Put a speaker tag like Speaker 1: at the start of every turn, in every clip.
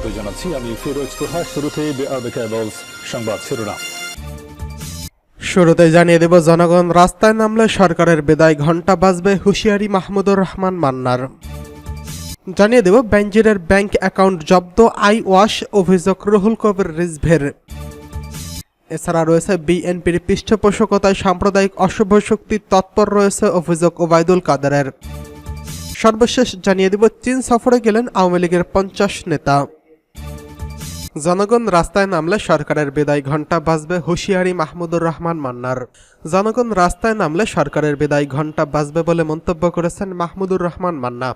Speaker 1: স্বাগত জানাচ্ছি। আমি ফিরোজ তোহা। শুরুতে সংবাদ শিরোনাম।
Speaker 2: শুরুতে জানিয়ে দেব, জনগণ রাস্তায় নামলে সরকারের বিদায়, ঘণ্টা বাজবে হুঁশিয়ারি মাহমুদুর রহমান মান্নার। জানিয়ে দেব বেঞ্জিরের ব্যাংক অ্যাকাউন্ট জব্দ, আই ওয়াশ, অভিযোগ রুহুল কবির রিজভের। এছাড়া রয়েছে বিএনপির পৃষ্ঠপোষকতায় সাম্প্রদায়িক অশুভ শক্তি তৎপর রয়েছে অভিযোগ ওবায়দুল কাদেরের। সর্বশেষ জানিয়ে দেব, চীন সফরে গেলেন আওয়ামী লীগের পঞ্চাশ নেতা। জনগণ রাস্তায় নামলে সরকারের বিদায় ঘণ্টা বাজবে হুঁশিয়ারি মাহমুদুর রহমান মান্নার। জনগণ রাস্তায় নামলে সরকারের বিদায় ঘণ্টা বাজবে বলে মন্তব্য করেছেন মাহমুদুর রহমান মান্না।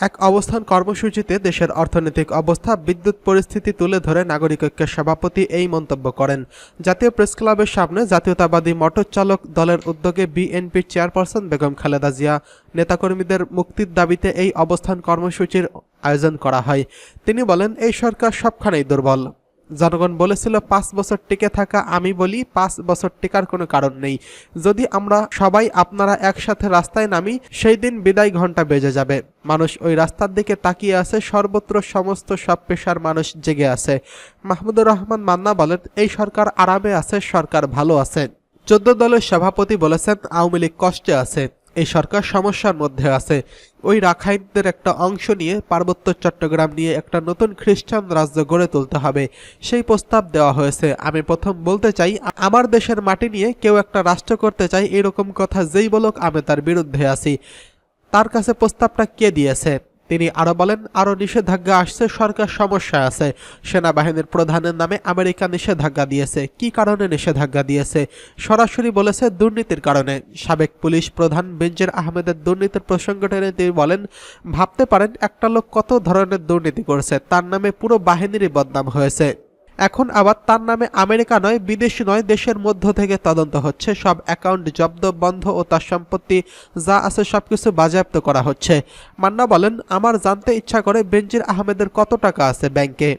Speaker 2: এক অবস্থান কর্মসূচিতে দেশের অর্থনৈতিক অবস্থা, বিদ্যুৎ পরিস্থিতি তুলে ধরে নাগরিক ঐক্যের সভাপতি এই মন্তব্য করেন। জাতীয় প্রেস ক্লাবের সামনে জাতীয়তাবাদী মোটর চালক দলের উদ্যোগে বিএনপির চেয়ারপারসন বেগম খালেদা জিয়া, নেতাকর্মীদের মুক্তির দাবিতে এই অবস্থান কর্মসূচির আয়োজন করা হয়। তিনি বলেন, এই সরকার সবখানেই দুর্বল। জনগণ বলেছিল, পাঁচ বছর টিকে থাকা আমি বলি, পাঁচ বছর টিকার কোনো কারণ নেই। যদি আমরা সবাই আপনারা একসাথে রাস্তায় নামি, সেই দিন বিদায় ঘণ্টা বেজে যাবে। মানুষ ওই রাস্তার দিকে তাকিয়ে আছে, সর্বত্র সমস্ত সব পেশার মানুষ জেগে আছে। মাহমুদুর রহমান মান্না বলেন, এই সরকার আরামে আছে, সরকার ভালো আছে। চোদ্দ দলের সভাপতি বলেছেন, আওয়ামী লীগ কষ্টে আছে। এই সরকার সমস্যার মধ্যে আছে। ওই রাখাইনদের একটা অংশ নিয়ে পার্বত্য চট্টগ্রাম নিয়ে একটা নতুন খ্রিস্টান রাজ্য গড়ে তুলতে হবে। সেই প্রস্তাব দেওয়া হয়েছে। আমি প্রথম বলতে চাই, আমার দেশের মাটি নিয়ে কেউ একটা রাষ্ট্র করতে চাই, এরকম কথা যেই বলুক, আমি তার বিরুদ্ধে আছি। তার কাছে প্রস্তাবটা কে দিয়েছে? তিনি আরও বলেন, আরও নিষেধাজ্ঞা আসছে, সরকার সমস্যা আছে। সেনাবাহিনীর প্রধানের নামে আমেরিকা নিষেধাজ্ঞা দিয়েছে। কি কারণে নিষেধাজ্ঞা দিয়েছে? সরাসরি বলেছে দুর্নীতির কারণে। সাবেক পুলিশ প্রধান বেঞ্জের আহমেদের দুর্নীতির প্রসঙ্গ টেনে তিনি বলেন, ভাবতে পারেন, একটা লোক কত ধরনের দুর্নীতি করেছে, তার নামে পুরো বাহিনীরই বদনাম হয়েছে। এখন আবার তার নামে আমেরিকা নয়, বিদেশি নয়, দেশের মধ্য থেকে তদন্ত হচ্ছে। সব অ্যাকাউন্ট জব্দ, বন্ধ ও তার সম্পত্তি যা আছে সব কিছু বাজেয়াপ্ত করা হচ্ছে। মান্না বলেন, আমার জানতে ইচ্ছা করে বেঞ্জির আহমেদের কত টাকা আছে ব্যাংকে?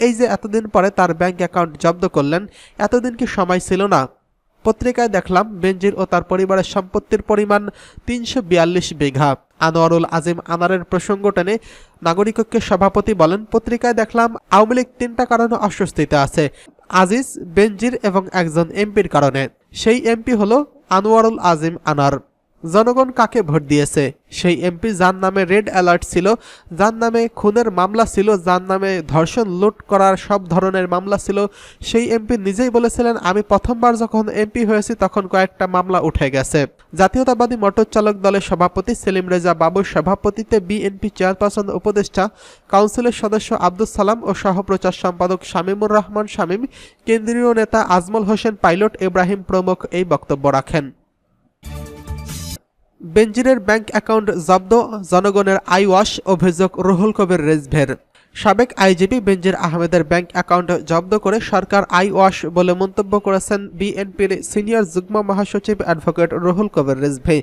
Speaker 2: এই যে এতদিন পরে তার ব্যাংক অ্যাকাউন্ট জব্দ করলেন, এতদিন কি সময় ছিল না? পত্রিকায় দেখলাম, বেনজির ও তার পরিবারের সম্পত্তির পরিমাণ তিনশো বিয়াল্লিশ বিঘা। আনোয়ারুল আজিম আনারের প্রসঙ্গ টেনে নাগরিককে সভাপতি বলেন, পত্রিকায় দেখলাম, আওয়ামী লীগ তিনটা কারণে অস্বস্তিতে আছে, আজিজ, বেনজির এবং একজন এমপির কারণে। সেই এমপি হলো আনোয়ারুল আজিম আনার। জনগণ কাকে ভোট দিয়েছে? সেই এমপি যার নামে রেড অ্যালার্ট ছিল, যার নামে খুনের মামলা ছিল, যার নামে ধর্ষণ, লুট করার সব ধরনের মামলা ছিল, সেই এমপি নিজেই বলেছিলেন, আমি প্রথমবার যখন এমপি হয়েছি, তখন কয়েকটা মামলা উঠে গেছে। জাতীয়তাবাদী মোটর চালক দলের সভাপতি সেলিম রেজা বাবুর সভাপতিতে বিএনপি চেয়ারপারসন, উপদেষ্টা, কাউন্সিলের সদস্য আব্দুল সালাম ও সহপ্রচার সম্পাদক শামীমুর রহমান শামীম, কেন্দ্রীয় নেতা আজমল হোসেন পাইলট ইব্রাহিম প্রমুখ এই বক্তব্য রাখেন। বেঞ্জিরের ব্যাংক অ্যাকাউন্ট জব্দ, জনগণের আইওয়াশ অভিযোগ রুহুল কবির রেজভের। সাবেক আইজিপি বেঞ্জির আহমেদের ব্যাংক অ্যাকাউন্ট জব্দ করে সরকার আইওয়াশ বলে মন্তব্য করেছেন বিএনপির সিনিয়র যুগ্ম মহাসচিব অ্যাডভোকেট রুহুল কবির রেজভে।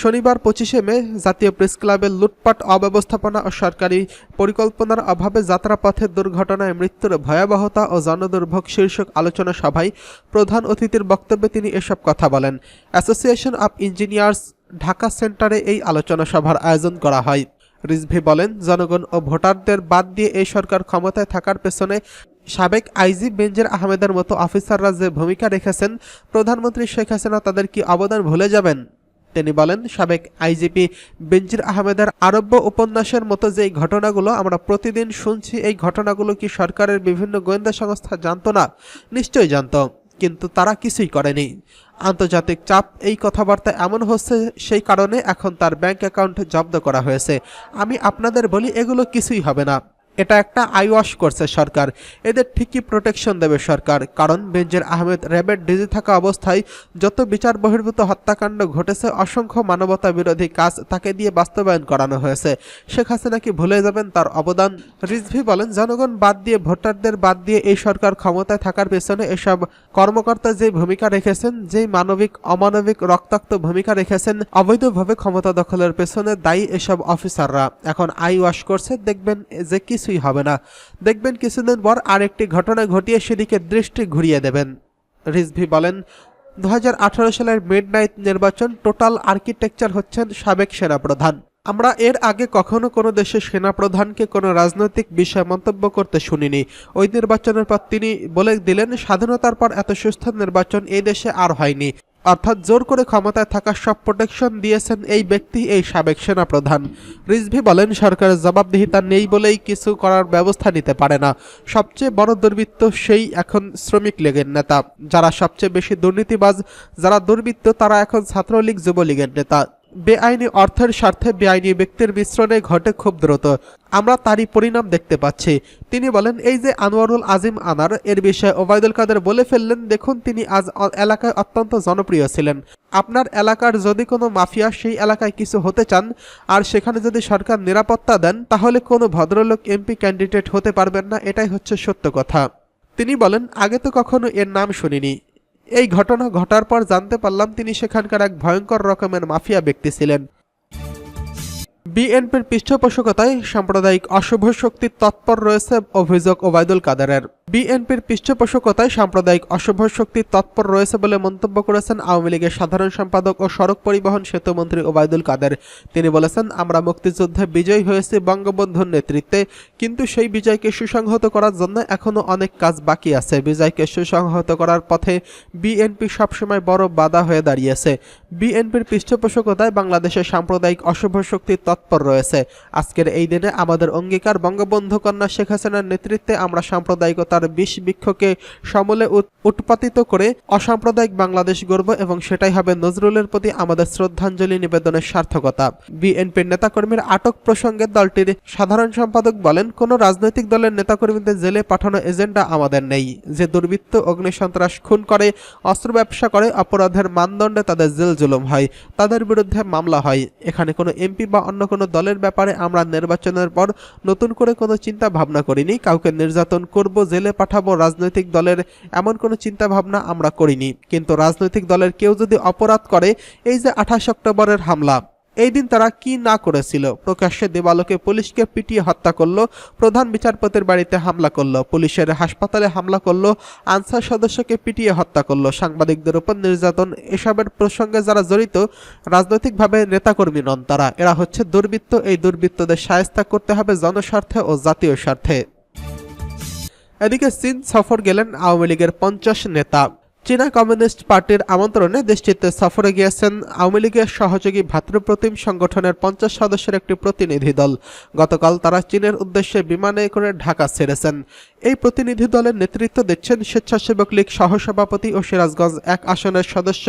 Speaker 2: শনিবার পঁচিশে মে জাতীয় প্রেস ক্লাবের লুটপাট, অব্যবস্থাপনা ও সরকারি পরিকল্পনার অভাবে যাত্রাপথে দুর্ঘটনায় মৃত্যুর ভয়াবহতা ও জনদুর্ভোগ শীর্ষক আলোচনা সভায় প্রধান অতিথির বক্তব্যে তিনি এসব কথা বলেন। অ্যাসোসিয়েশন অব ইঞ্জিনিয়ার্স ঢাকা সেন্টারে এই আলোচনা সভার আয়োজন করা হয়। রিজভি বলেন, জনগণ ও ভোটারদের বাদ দিয়ে এই সরকার ক্ষমতায় থাকার পেছনে সাবেক আইজি বেঞ্জের আহমেদের মতো অফিসাররা যে ভূমিকা রেখেছেন, প্রধানমন্ত্রী শেখ হাসিনা তাদের কি অবদান ভুলে যাবেন? তিনি বলেন, সাবেক আইজিপি বেঞ্জির আহমেদের আরব্য উপন্যাসের মতো যে ঘটনাগুলো আমরা প্রতিদিন শুনছি, এই ঘটনাগুলো কি সরকারের বিভিন্ন গোয়েন্দা সংস্থা জানত না? নিশ্চয়ই জানতো। কিন্তু তারা কিছুই করেনি। আন্তর্জাতিক চাপ এই কথাবার্তা এমন হচ্ছে সেই কারণে এখন তার ব্যাংক অ্যাকাউন্ট জব্দ করা হয়েছে। আমি আপনাদের বলি এগুলো কিছুই হবে না। এটা একটা আইওয়াশ করছে সরকার। এদের ঠিকই প্রোটেকশন দেবে সরকার। কারণ বেঞ্জের আহমেদ র্যাবের ডিজি থাকা অবস্থায় যত বিচার বহির্ভূত হত্যাকাণ্ড ঘটেছে, অসংখ্য মানবতা বিরোধী কাজ তাকে দিয়ে বাস্তবায়ন করানো হয়েছে। শেখ হাসিনা কি ভুলে যাবেন তার অবদান? রিজভি বলেন, জনগণ বাদ দিয়ে, ভোটারদের বাদ দিয়ে এই সরকার ক্ষমতায় থাকার পেছনে এসব কর্মকর্তা যে ভূমিকা রেখেছেন, যেই মানবিক, অমানবিক, রক্তাক্ত ভূমিকা রেখেছেন, অবৈধভাবে ক্ষমতা দখলের পেছনে দায়ী এসব অফিসাররা। এখন আই ওয়াশ করছে, দেখবেন যে কিছুই হবে না। দেখবেন কিছুদিন পর আরেকটি ঘটনা ঘটিয়ে সেদিকে দৃষ্টি ঘুরিয়ে দেবেন। রিজভি বলেন, দুহাজার আঠারো সালের মিড নাইট নির্বাচন টোটাল আর্কিটেকচার হচ্ছেন সাবেক সেনাপ্রধান। আমরা এর আগে কখনো কোনো দেশের সেনাপ্রধানকে কোনো রাজনৈতিক বিষয়ে মন্তব্য করতে শুনিনি। ওই নির্বাচনের পর তিনি বলে দিলেন, স্বাধীনতার পর এত সুস্থ নির্বাচন এই দেশে আর হয়নি। অর্থাৎ জোর করে ক্ষমতায় থাকার সব প্রোটেকশন দিয়েছেন এই ব্যক্তি, এই সাবেক সেনা প্রধান রিজভি বলেন, সরকারের জবাবদিহিতা নেই বলেই কিছু করার ব্যবস্থা নিতে পারে না। সবচেয়ে বড় দুর্বৃত্ত সেই এখন শ্রমিক লীগের নেতা। যারা সবচেয়ে বেশি দুর্নীতিবাজ, যারা দুর্বৃত্ত, তারা এখন ছাত্রলীগ, যুবলীগের নেতা। বেআইনি অর্থের স্বার্থে বেআইনি ব্যক্তির মিশ্রণে ঘটে খুব দ্রুত। আমরা তারই পরিণাম দেখতে পাচ্ছি। তিনি বলেন, এই যে আনোয়ারুল আজিম আনার, এর বিষয়ে ওবায়দুল কাদের বলে ফেললেন, দেখুন তিনি আজ এলাকায় অত্যন্ত জনপ্রিয় ছিলেন। আপনার এলাকার যদি কোনো মাফিয়া সেই এলাকায় কিছু হতে চান, আর সেখানে যদি সরকার নিরাপত্তা দেন, তাহলে কোনো ভদ্রলোক এমপি ক্যান্ডিডেট হতে পারবেন না, এটাই হচ্ছে সত্য কথা। তিনি বলেন, আগে তো কখনো এর নাম শুনিনি। এই ঘটনা ঘটার পর জানতে পারলাম তিনি সেখানকার এক ভয়ঙ্কর রকমের মাফিয়া ব্যক্তি ছিলেন। বিএনপির পৃষ্ঠপোষকতায় সাম্প্রদায়িক অশুভ শক্তির তৎপর রয়েছে অভিযোগ ওবায়দুল কাদেরের। বিএনপির পৃষ্ঠপোষকতায় সাম্প্রদায়িক অশুভ শক্তির তৎপর রয়েছে বলে মন্তব্য করেছেন আওয়ামী লীগের সাধারণ সম্পাদক ও সড়ক পরিবহন সেতুমন্ত্রী ওবায়দুল কাদের। তিনি বলেছেন, আমরা মুক্তিযুদ্ধে বিজয়ী হয়েছি বঙ্গবন্ধুর নেতৃত্বে, কিন্তু সেই বিজয়কে সুসংহত করার জন্য এখনও অনেক কাজ বাকি আছে। বিজয়কে সুসংহত করার পথে বিএনপি সবসময় বড় বাধা হয়ে দাঁড়িয়েছে। বিএনপির পৃষ্ঠপোষকতায় বাংলাদেশের সাম্প্রদায়িক অশুভ শক্তির তৎপর রয়েছে। আজকের এই দিনে আমাদের অঙ্গীকার বঙ্গবন্ধু কন্যা শেখ হাসিনার নেতৃত্বে আমরা সাম্প্রদায়িকতার বিষ বৃক্ষকে সমূলে উৎ- উৎপাতিত করে অসাম্প্রদায়িক বাংলাদেশ গড়ব এবং সেটাই হবে নজরুলের প্রতি আমাদের শ্রদ্ধাঞ্জলি নিবেদনের সার্থকতা। বিএনপির নেতাকর্মীর আটক প্রসঙ্গে দলটির সাধারণ সম্পাদক বলেন, কোনো রাজনৈতিক দলের নেতাকর্মীদের জেলে পাঠানো এজেন্ডা আমাদের নেই। যে দুর্বৃত্ত অগ্নিসন্ত্রাস খুন করে, অস্ত্র ব্যবসা করে, অপরাধের মানদণ্ডে তাদের জেল জুলুম হয়, তাদের বিরুদ্ধে মামলা হয়। এখানে কোনো এমপি বা অন্য কোনো দলের ব্যাপারে আমরা নির্বাচনের পর নতুন করে কোনো চিন্তা ভাবনা করিনি, কাউকে নির্যাতন করব, জেলে পাঠাবো রাজনৈতিক দলের এমন কোনো চিন্তা ভাবনা আমরা করিনি। কিন্তু রাজনৈতিক দলের কেউ যদি অপরাধ করে, এই যে আঠাশ অক্টোবরের হামলা, এই দিন তারা কি না করেছিল? প্রকাশ্যে দেবালোকে পুলিশকে পিটিয়ে হত্যা করল, প্রধান বিচারপতির বাড়িতে হামলা করল, পুলিশের হাসপাতালে হামলা করল, আনসার সদস্যকে পিটিয়ে হত্যা করল। সাংবাদিকদের উপর নির্যাতন, এসবের প্রসঙ্গে যারা জড়িত, রাজনৈতিকভাবে নেতাকর্মী নন তারা। এরা হচ্ছে দুর্বৃত্ত। এই দুর্বৃত্তদের সায়স্তা করতে হবে জনস্বার্থে ও জাতীয় স্বার্থে। এদিকে চীন সফর গেলেন আওয়ামী লীগের পঞ্চাশ নেতা। চীনা কমিউনিস্ট পার্টির আমন্ত্রণে দেশটিতে সফরে গিয়েছেন আওয়ামী লীগের সহযোগী ভাতৃপ্রতিম সংগঠনের পঞ্চাশ সদস্যের একটি প্রতিনিধি দল। গতকাল তারা চীনের উদ্দেশ্যে বিমানে করে ঢাকা ছেড়েছেন। এই প্রতিনিধি দলের নেতৃত্ব দিচ্ছেন স্বেচ্ছাসেবক লীগ সহসভাপতি ও সিরাজগঞ্জ এক আসনের সদস্য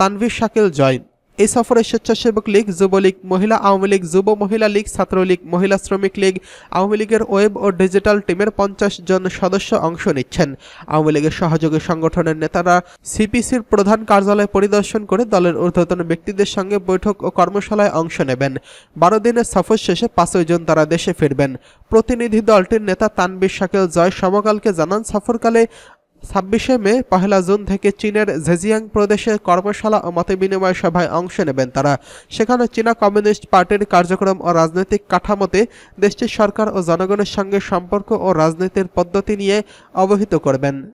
Speaker 2: তানভীর শাকিল জয় এই সফরে স্বেচ্ছাসেবক লীগ, যুবলীগ, মহিলা আওয়ামী লীগ, যুব মহিলা লীগ, ছাত্রলীগ, মহিলা শ্রমিক লীগ, আওয়ামী লীগের ওয়েব ও ডিজিটাল টিমের পঞ্চাশ জন সদস্য অংশ নিচ্ছেন। আওয়ামী লীগের সহযোগী সংগঠনের নেতারা সিপিসির প্রধান কার্যালয় পরিদর্শন করে দলের ঊর্ধ্বতন ব্যক্তিদের সঙ্গে বৈঠক ও কর্মশালায় অংশ নেবেন। বারো দিনের সফর শেষে পাঁচই জন তারা দেশে ফিরবেন। প্রতিনিধি দলটির নেতা তানবীর শাকেল জয় সমকালকে জানান, সফরকালে ছাব্বিশে মে, পহেলা জুন থেকে চীনের জেজিয়াং প্রদেশে কর্মশালা ও মতবিনিময় সভায় অংশ নেবেন তারা। সেখানে চীনা কমিউনিস্ট পার্টির কার্যক্রম ও রাজনৈতিক কাঠামোতে দেশটির সরকার ও জনগণের সঙ্গে সম্পর্ক ও রাজনীতির পদ্ধতি নিয়ে অবহিত করবেন।